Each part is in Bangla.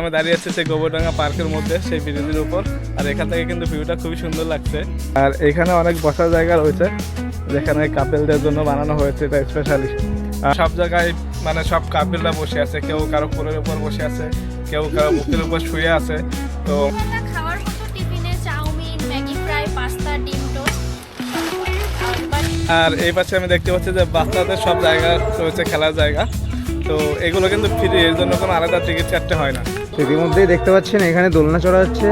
আমি দাঁড়িয়ে আছি সেই গোবরডাঙ্গা পার্কের মধ্যে সেই ব্রিজের উপর। আর এখান থেকে কিন্তু ভিউটা খুবই সুন্দর লাগছে। আর এখানে অনেক বসার জায়গা রয়েছে যেখানে কাপেলদের জন্য বানানো হয়েছে এটা স্পেশালি সব জায়গায় মানে সব কাপেলরা বসে আছে কেউ কারও কোলের উপর বসে আছে কেউ কারও বুকের উপর শুয়ে আছে তো খাওয়ার মতো টিফিনে চাউমিন ম্যাগি ফ্রাই পাস্তা ডিম টোস্ট। আর এই পাশে আমি দেখতে পাচ্ছি যে বাচ্চাদের সব জায়গা রয়েছে খেলার জায়গা। তো এগুলো কিন্তু ফ্রি এর জন্য কোনো আলাদা টিকিট কাটতে হয় না। ইতিমধ্যেই দেখতে পাচ্ছেন, এখানে দোলনা চড়া হচ্ছে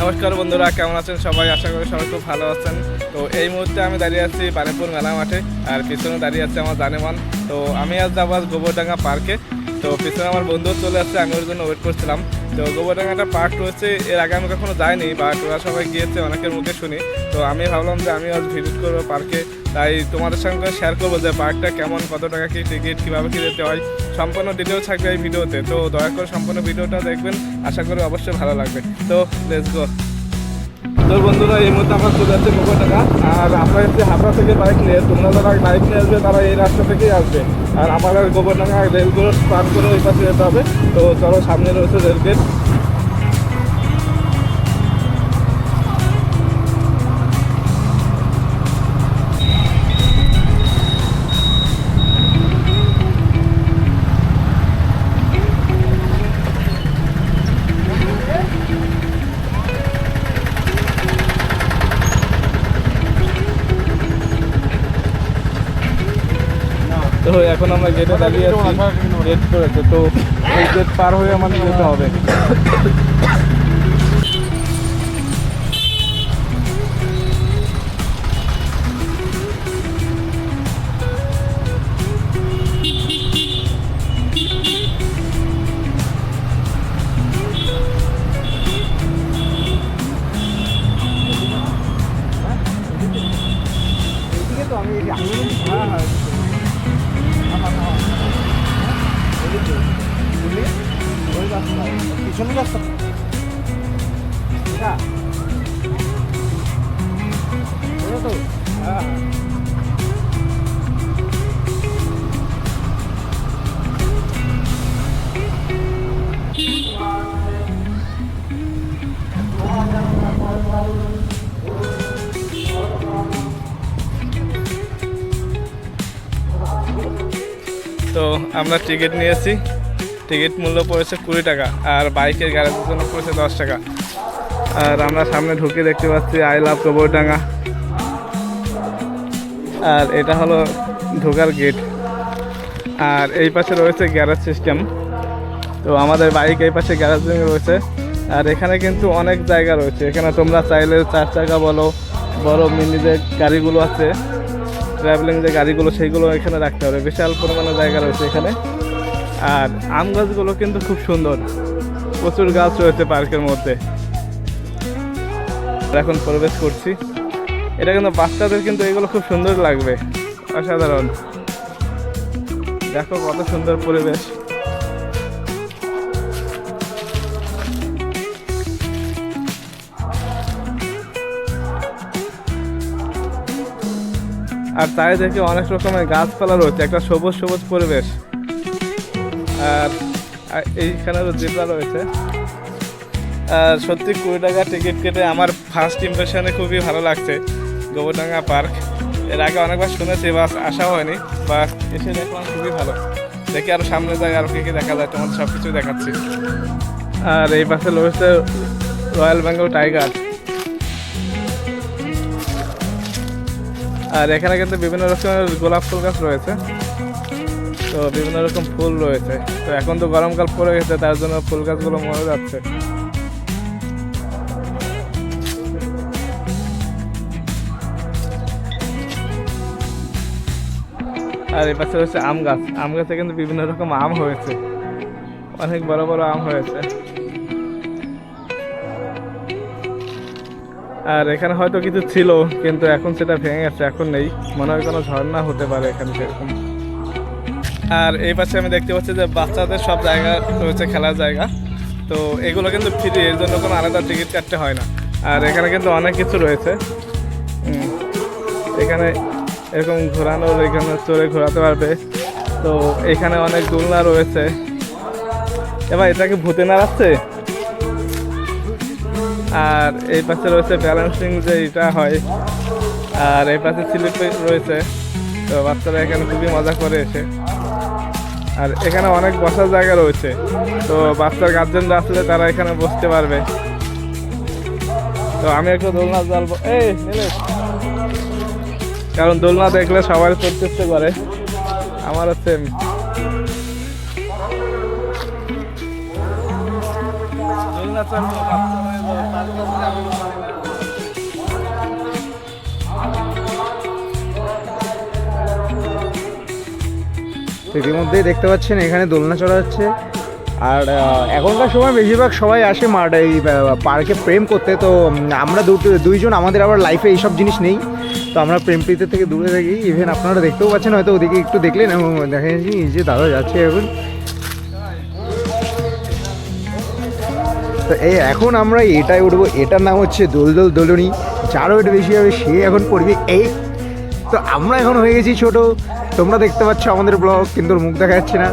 নমস্কার বন্ধুরা, কেমন আছেন সবাই? আশা করি সবাই খুব ভালো আছেন। তো এই মুহূর্তে আমি দাঁড়িয়ে আছি বানিপুর মেলা মাঠে, আর পিছনে দাঁড়িয়ে আছে আমার জানেমান। তো আমি আজ যাব আজ গোবরডাঙ্গা পার্কে। তো পিছনে আমার বন্ধু চলে আসছে, আমি ওর জন্য ওয়েট করছিলাম। তো গোবরডাঙ্গাটা পার্ক রয়েছে, এর আগে আমি কখনো যাইনি বা ওরা সবাই গিয়েছে, অনেকের মুখে শুনি। তো আমি ভাবলাম যে আমি আজ ভিজিট করব পার্কে তাই তোমাদের সঙ্গে শেয়ার করব যে পার্কটা কেমন, কত টাকা কি টিকিট কীভাবে কী যেতে হয়, সম্পূর্ণ ডিটেলস থাকবে এই ভিডিওতে। তো দয়া করে সম্পূর্ণ ভিডিওটা দেখবেন, আশা করি অবশ্যই ভালো লাগবে। তো লেটস গো তো বন্ধুরা, এই মুহূর্তে আমরা চলে যাচ্ছি টাকা আর আমরা এসেছি হাবড়া থেকে বাইক নিয়ে, তোমরা যারা বাইক নিয়ে আসবে, তারা এই রাস্তা থেকেই আসবে। আর আমার আর গোবরডাঙ্গা রেলগুলো পার করে ওই পাশে যেতে হবে। তো চলো, সামনে রয়েছে রেল তো এখন আমরা গেটে দাঁড়িয়ে আছি। গেট করেছে, তো এই গেট পার হয়ে আমাদের যেতে হবে। আমরা টিকিট নিয়েছি। টিকিট মূল্য পড়েছে কুড়ি টাকা আর বাইকের গ্যারেজের জন্য পড়েছে দশ টাকা। আর আমরা সামনে ঢুকে দেখতে পাচ্ছি আই লাভ গোবরডাঙ্গা আর এটা হলো ঢোকার গেট আর এই পাশে রয়েছে গ্যারেজ সিস্টেম তো আমাদের বাইক এই পাশে গ্যারেজ রয়েছে। আর এখানে কিন্তু অনেক জায়গা রয়েছে। এখানে তোমরা চাইলে চার চাকা বলো, বড় মিনি যে গাড়িগুলো আছে। ট্রাভেলিং যে গাড়িগুলো, সেইগুলো এখানে রাখতে হবে। বিশাল পরিমাণে জায়গা রয়েছে এখানে। আর আম গাছগুলো কিন্তু খুব সুন্দর। প্রচুর গাছ রয়েছে পার্কের মধ্যে। এখন প্রবেশ করছি। এটা কিন্তু বাচ্চাদের কিন্তু এগুলো খুব সুন্দর লাগবে। অসাধারণ। দেখো কত সুন্দর পরিবেশ। আর তাই চারিদিকে অনেক রকমের গাছপালা রয়েছে, একটা সবুজ সবুজ পরিবেশ। আর এইখানেও জেব্রা রয়েছে। আর সত্যি কুড়ি টাকা টিকিট কেটে আমার ফার্স্ট ইমপ্রেশনে খুবই ভালো লাগছে, গোবরডাঙ্গা পার্ক। এর আগে অনেকবার শুনেছি বা আসা হয়নি বা এসে দেখলাম খুবই ভালো। দেখি আরও সামনে যায় আর কি কি দেখা যায়, তোমাদের সব কিছু দেখাচ্ছি। আর এই পাশে রয়েছে রয়্যাল বেঙ্গল টাইগার আর এখানে কিন্তু বিভিন্ন রকমের গোলাপ ফুল গাছ রয়েছে। তো বিভিন্ন রকম ফুল রয়েছে। তো এখন তো গরমকাল পড়ে গেছে, তার জন্য ফুল গাছগুলো মরে যাচ্ছে। আর এই পাশে হচ্ছে আম গাছ। আম গাছে কিন্তু বিভিন্ন রকম আম হয়েছে। অনেক বড় বড় আম হয়েছে। আর এখানে হয়তো কিছু ছিল, কিন্তু এখন সেটা ভেঙে গেছে, এখন নেই। মনে হয় কোনো ঝর্ণা হতে পারে এখানে সেরকম। আর এই পাশে আমি দেখতে পাচ্ছি যে বাচ্চাদের সব জায়গা রয়েছে, খেলার জায়গা। তো এগুলো কিন্তু ফ্রি এর জন্য কোনো আলাদা টিকিট কাটতে হয় না। আর এখানে কিন্তু অনেক কিছু রয়েছে। এখানে এরকম ঘোরানোর এখানে চড়ে ঘোরাতে পারবে। তো এখানে অনেক দোলনা রয়েছে। এবার এটাকে ভূতে নাড়াচ্ছে? আর এই পাশে রয়েছে ব্যালেন্সিং যে এটা হয়, আর এই পাশে স্লিপ রয়েছে। তো বাচ্চারা এখানে খুবই মজা করে এসে। আর এখানে অনেক বসার জায়গা রয়েছে। তো বাচ্চার গার্জেনরা আসলে তারা এখানে বসতে পারবে। তো আমি একটু দোলনা জ্বালবো। এই কারণ দোলনা দেখলে সবাই চড়তে ইচ্ছে করে। আমার হচ্ছে দোলনা তো ইতিমধ্যেই দেখতে পাচ্ছেন, এখানে দোলনা চড়া হচ্ছে। আর এখনকার সময় বেশিরভাগ সবাই আসে মাঠ এই পার্কে প্রেম করতে। তো আমরা দুটো দুইজন আমাদের আবার লাইফে এইসব জিনিস নেই। তো আমরা প্রেম প্রীতি থেকে দূরে থাকি। ইভেন আপনারা দেখতেও পাচ্ছেন, হয়তো ওদিকে একটু দেখলেন, এবং দেখা যাচ্ছে যে দাদা যাচ্ছে এখন। তো এই এখন আমরা এটাই উঠবো, এটার নাম হচ্ছে দোল দোল দোলনি। যার ওয়েট বেশি হবে, সে এখন পড়বে এই তো আমরা এখন হয়ে গেছি ছোট। তোমরা দেখতে পাচ্ছ আমাদের ব্লগ, কিন্তু মুখ দেখা যাচ্ছে না।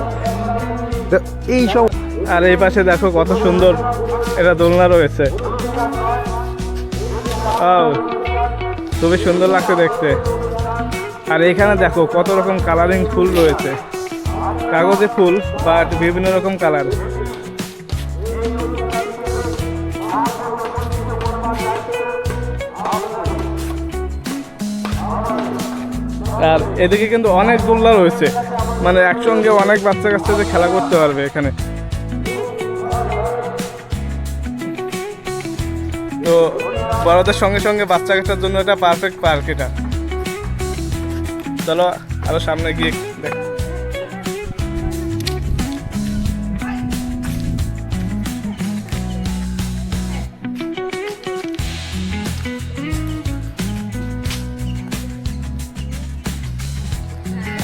তো এই সব আর এই পাশে দেখো কত সুন্দর এটা দোলনা রয়েছে। খুবই সুন্দর লাগছে দেখতে। আর এখানে দেখো কত রকম কালারিং ফুল রয়েছে। কাগজে ফুল বাট বিভিন্ন রকম কালার আর এদিকে কিন্তু অনেক দোলনা রয়েছে। মানে একসঙ্গে অনেক বাচ্চা কাচ্চাদের খেলা করতে পারবে এখানে। তো বড়দের সঙ্গে সঙ্গে বাচ্চা কাচ্চার জন্য এটা পারফেক্ট পার্ক এটা। চলো আরও সামনে গিয়ে দেখ।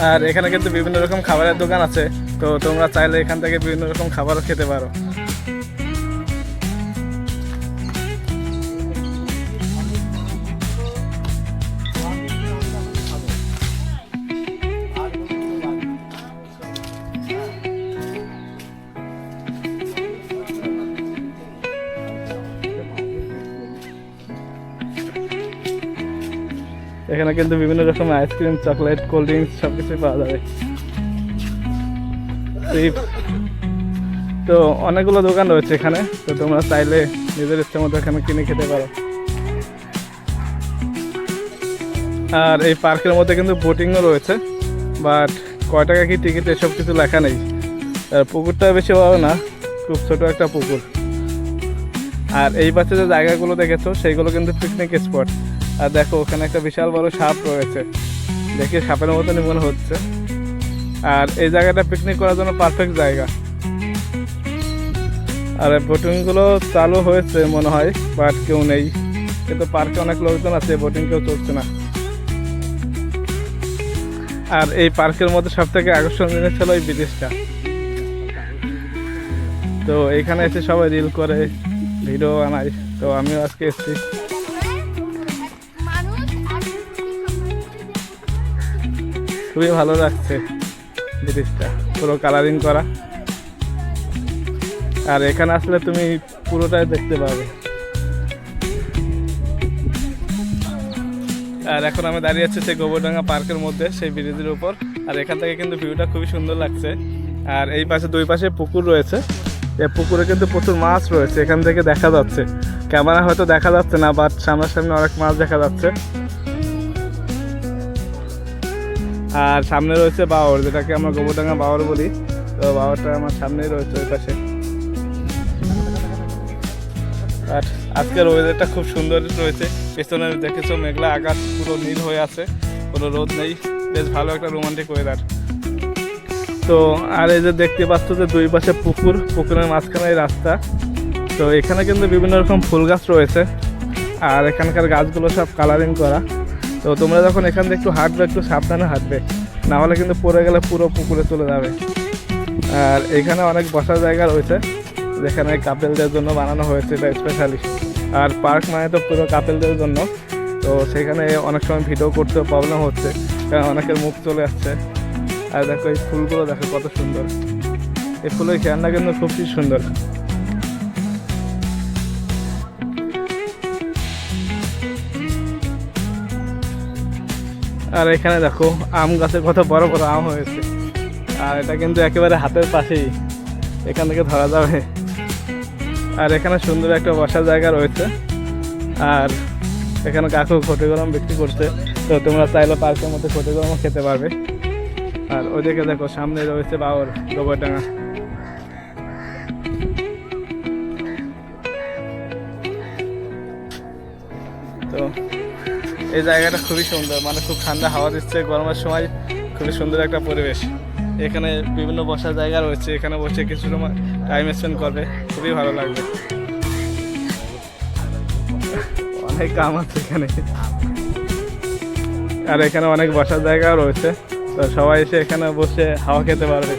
আর এখানে কিন্তু বিভিন্ন রকম খাবারের দোকান আছে। তো তোমরা চাইলে এখান থেকে বিভিন্ন রকম খাবার খেতে পারো। এখানে কিন্তু বিভিন্ন রকম আইসক্রিম চকলেট কোল্ড ড্রিঙ্কস সব কিছুই পাওয়া যাবে। তো অনেকগুলো দোকান রয়েছে এখানে, তো তোমরা চাইলে নিজের ইচ্ছে মতো এখানে কিনে খেতে পারো। আর এই পার্কের মধ্যে কিন্তু বোটিংও রয়েছে বাট কয় টাকা কি টিকিট এসব কিছু লেখা নেই। আর পুকুরটা বেশি বড় না, খুব ছোট একটা পুকুর। আর এই পাশে যে জায়গাগুলো দেখেছ, সেইগুলো কিন্তু পিকনিক স্পট আর দেখো, ওখানে একটা বিশাল বড় সাপ রয়েছে। দেখে সাপের মতনই মনে হচ্ছে। আর এই জায়গাটা পিকনিক করার জন্য পারফেক্ট জায়গা। আর বোটিংগুলো চালু হয়েছে মনে হয় বাট কেউ নেই। কিন্তু পার্কে অনেক লোকজন আছে বোটিং কেউ চলছে না। আর এই পার্কের মধ্যে সব থেকে আকর্ষণ জিনিস ছিল এই ব্রিজটা তো এখানে এসে সবাই রিল করে ভিডিও বানায়। তো আমিও আজকে এসেছি। খুবই ভালো লাগছে ব্রিজটা পুরো কালারিং করা। আর এখানে আসলে তুমি পুরোটাই দেখতে পাবে। আর এখন আমি দাঁড়িয়ে আছি সেই গোবরডাঙ্গা পার্কের মধ্যে, সেই ব্রিজের উপর। আর এখান থেকে কিন্তু ভিউটা খুবই সুন্দর লাগছে। আর এই পাশে দুই পাশে পুকুর রয়েছে। এই পুকুরে কিন্তু প্রচুর মাছ রয়েছে। এখান থেকে দেখা যাচ্ছে। ক্যামেরা হয়তো দেখা যাচ্ছে না বাট সামনাসামনি অনেক মাছ দেখা যাচ্ছে। আর সামনে রয়েছে বাওর, যেটাকে আমরা গোবরডাঙ্গা বাওর বলি। তো বাওরটা আমার সামনেই রয়েছে ওই পাশে। আর আজকের ওয়েদারটা খুব সুন্দর রয়েছে। পেছনে দেখেছ মেঘলা আকাশ, পুরো নীল হয়ে আছে। কোনো রোদ নেই। বেশ ভালো একটা রোমান্টিক ওয়েদার তো আর এই যে দেখতে পাচ্ছ যে দুই পাশে পুকুর, পুকুরের মাঝখানে রাস্তা। তো এখানে কিন্তু বিভিন্ন রকম ফুল গাছ রয়েছে। আর এখানকার গাছগুলো সব কালারিং করা। তো তোমরা যখন এখান থেকে একটু হাঁটবে, একটু সাবধানে হাঁটবে, না হলে কিন্তু পড়ে গেলে পুরো পুকুরে চলে যাবে। আর এখানে অনেক বসার জায়গা রয়েছে, যেখানে কাপেলদের জন্য বানানো হয়েছে, এটা স্পেশালি আর পার্ক মানে তো পুরো কাপেলদের জন্য। তো সেখানে অনেক সময় ভিডিও করতে প্রবলেম হচ্ছে, কারণ অনেকের মুখ চলে আসছে আর দেখো এই ফুলগুলো দেখো কত সুন্দর। এই ফুলের খেয়ালটা কিন্তু খুবই সুন্দর। আর এখানে দেখো, আম গাছে কত বড় বড় আম হয়েছে। আর এটা কিন্তু একেবারে হাতের পাশেই। এখান থেকে ধরা যাবে। আর এখানে সুন্দর একটা বসার জায়গা রয়েছে। আর এখানে কাকু খটে গরম বিক্রি করছে। তো তোমরা চাইলে পার্কের মধ্যে খটে গরমও খেতে পারবে। আর ওইদিকে দেখো, সামনে রয়েছে বাবর গোবরডাঙ্গা। এই জায়গাটা খুবই সুন্দর। মানে খুব ঠান্ডা হাওয়া দিচ্ছে, গরমের সময় খুবই সুন্দর একটা পরিবেশ। এখানে বিভিন্ন বসার জায়গা রয়েছে, এখানে বসে কিছু সময় টাইম স্পেন্ড করবে, খুবই ভালো লাগবে। অনেক কাম আছে এখানে। আর এখানে অনেক বসার জায়গাও রয়েছে। তো সবাই এসে এখানে বসে হাওয়া খেতে পারবে।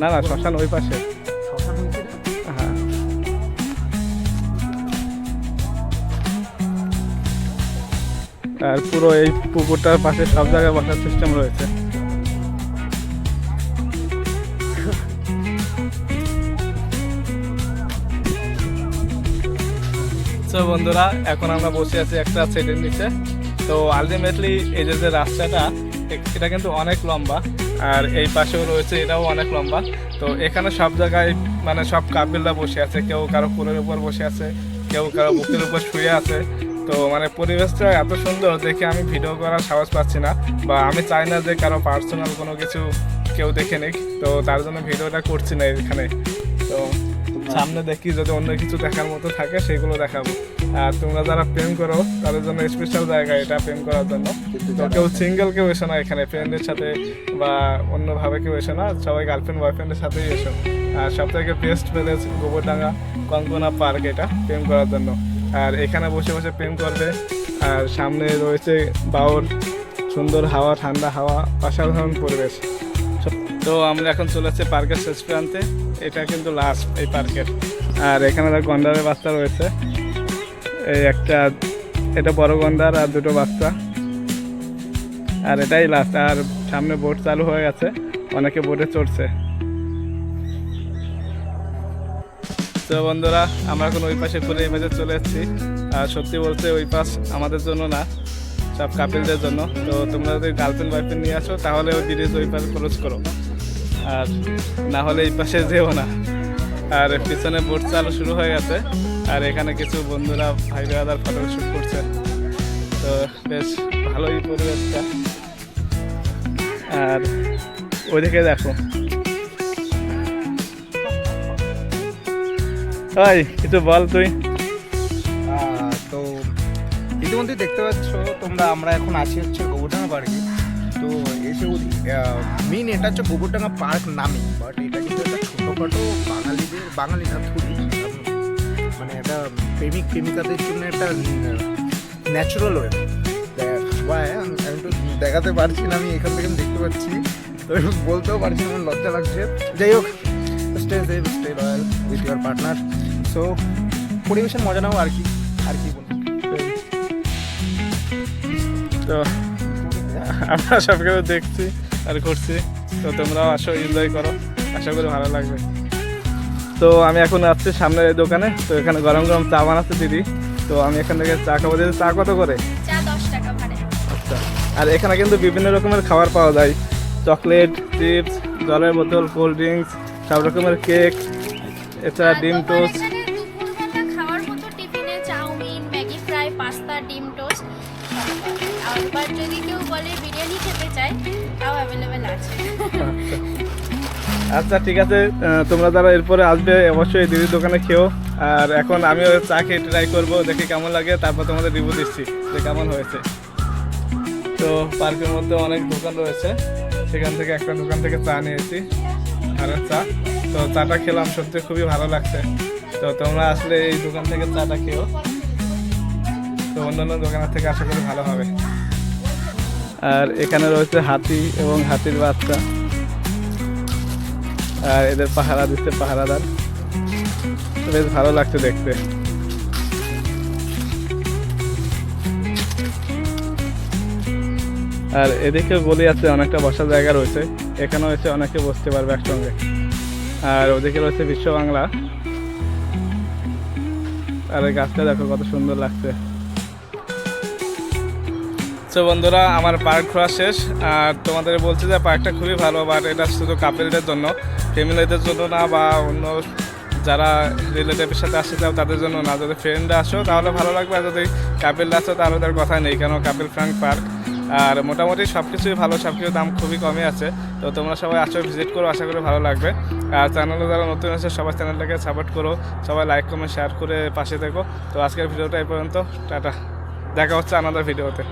না না, শ্মশান ওই পাশে। আর পুরো এই পুকুরটার পাশে সব জায়গায় বসার সিস্টেম রয়েছে। বন্ধুরা, এখন আমরা বসে আছি একটা সেটের নিচে। তো আলটিমেটলি এই যে যে রাস্তাটা এটা কিন্তু অনেক লম্বা। আর এই পাশেও রয়েছে, এটাও অনেক লম্বা। তো, এখানে সব জায়গায় মানে সব কাপিলরা বসে আছে। কেউ কারও কোলের উপর বসে আছে, কেউ কারও বুকের উপর শুয়ে আছে। তো মানে পরিবেশটা এত সুন্দর দেখে আমি ভিডিও করার সাহস পাচ্ছি না বা আমি চাই না যে কারও পার্সোনাল কোনো কিছু কেউ দেখে নিক তো তার জন্য ভিডিওটা করছি না এখানে। তো সামনে দেখি যদি অন্য কিছু দেখার মতো থাকে সেগুলো দেখাবো। আর তোমরা যারা প্রেম করো তাদের জন্য স্পেশাল জায়গা এটা প্রেম করার জন্য। তো কেউ সিঙ্গেল কেউ এসো না এখানে ফ্রেন্ডের সাথে বা অন্যভাবে কেউ এসো না সবাই গার্লফ্রেন্ড বয়ফ্রেন্ডের সাথেই এসো। আর সব থেকে best place Gobardanga Kankana park এটা প্রেম করার জন্য। আর এখানে বসে বসে প্রেম করবে। আর সামনে রয়েছে বাউর সুন্দর হাওয়া, ঠান্ডা হাওয়া, অসাধারণ পরিবেশ। তো আমরা এখন চলেছি পার্কের শেষ প্রান্তে। এটা কিন্তু লাস্ট এই পার্কের। আর এখানে একটা গন্ডারের বাচ্চা রয়েছে। এই একটা, এটা বড় গন্ডার আর দুটো বাচ্চা। আর এটাই লাস্ট আর সামনে বোট চালু হয়ে গেছে। অনেকে বোটে চড়ছে। তো বন্ধুরা, আমরা এখন ওই পাশে ঘুরে এই চলে এসেছি। আর সত্যি বলতে ওই পাশ আমাদের জন্য না, সব কাপিলদের জন্য। তো তোমরা যদি গার্লফ্রেন্ড বয়ফ্রেন্ড নিয়ে আসো, তাহলে ওই ব্রিজ ওই পাশে খরচ করো। আর না হলে এই পাশে যেও না। আর পিছনে বোট চালু শুরু হয়ে গেছে। আর এখানে কিছু বন্ধুরা, ভাই ব্রাদার ফটো শ্যুট করছে। তো বেশ ভালোই পরিবেশটা। আর ওইদিকে দেখো ওই কিছু বল তুই। তো ইতিমধ্যে দেখতে পাচ্ছ, তোমরা, আমরা এখন আছি হচ্ছে গোবরডাঙ্গা পার্কে। তো এসে মেন এটা হচ্ছে গোবরডাঙ্গা পার্ক নামে বাট এটা কিন্তু একটা ছোটোখাটো বাঙালিদের বাঙালি না থুরি। মানে একটা প্রেমিক, প্রেমিকাদের জন্য একটা ন্যাচারাল ওয়ে আমি তো দেখাতে পারছি না, আমি এখান থেকে দেখতে পাচ্ছি। বলতেও পারছি আমার লজ্জা লাগছে। যাই হোক stay safe stay royal with your partner so পরিবেশের মজা নাও আর কি আর কি বলব। তো আমরা সব কিছু দেখছি আর করছি তো তোমরাও আসো এনজয় করো। আশা করি ভালো লাগবে। তো আমি এখন আসছি সামনের এই দোকানে। তো এখানে গরম গরম চা বানাচ্ছে দিদি। তো আমি এখান থেকে চা খাব। দিদি চা কত করে? আচ্ছা। আর এখানে কিন্তু বিভিন্ন রকমের খাবার পাওয়া যায়। চকলেট চিপস জলের বোতল কোল্ড ড্রিঙ্কস সব রকমের কেক এছাড়া ডিম টোস্ট। আচ্ছা ঠিক আছে তোমরা যারা এরপরে আসবে, অবশ্যই দিদির দোকানে খেও। আর এখন আমিও চা খেয়ে ট্রাই করব, দেখি কেমন লাগে, তারপর তোমাদের রিভিউ দিচ্ছি যে কেমন হয়েছে। তো পার্কের মধ্যে অনেক দোকান রয়েছে, সেখান থেকে একটা দোকান থেকে চা নিয়েছি আর চা। তো চাটা খেলাম, সত্যি খুবই ভালো লাগছে। তো তোমরা আসলে এই দোকান থেকে চাটা খেও। তো অন্যান্য দোকানের থেকে আশা করি ভালো হবে। আর এখানে রয়েছে হাতি এবং হাতির বাচ্চা। আর এদের পাহারা দিচ্ছে, পাহারাদার। বেশ ভালো লাগছে দেখতে। আর এদিকে গলি আছে, অনেকটা বসার জায়গা রয়েছে। এখানেও এসে অনেকে বসতে পারবে একসঙ্গে। আর ওদিকে রয়েছে বিশ্ব বাংলা। আর গাছটা দেখো, কত সুন্দর লাগছে। তো বন্ধুরা, আমার পার্ক ঘোরা শেষ। আর তোমাদের বলছি যে পার্কটা খুবই ভালো বাট এটা শুধু কাপেলদের জন্য ফ্যামিলিদের জন্য না বা অন্য যারা রিলেটিভের সাথে আসতে চাও তাদের জন্য না। যদি ফ্রেন্ড আসো, তাহলে ভালো লাগবে। আর যদি কাপেল আসো, তাহলে তার কথা নেই, কেন কাপেল ফ্রাঙ্ক পার্ক আর মোটামুটি সব কিছুই ভালো সব কিছুর দাম খুবই কমই আছে। তো তোমরা সবাই আসো ভিজিট করো, আশা করি ভালো লাগবে। আর চ্যানেলে যারা নতুন আছে সবাই চ্যানেলটাকে সাপোর্ট করো। সবাই লাইক কমেন্ট শেয়ার করে পাশে দেখো তো আজকের ভিডিওটা এই পর্যন্ত। টাটা। দেখা হচ্ছে আনাদার ভিডিওতে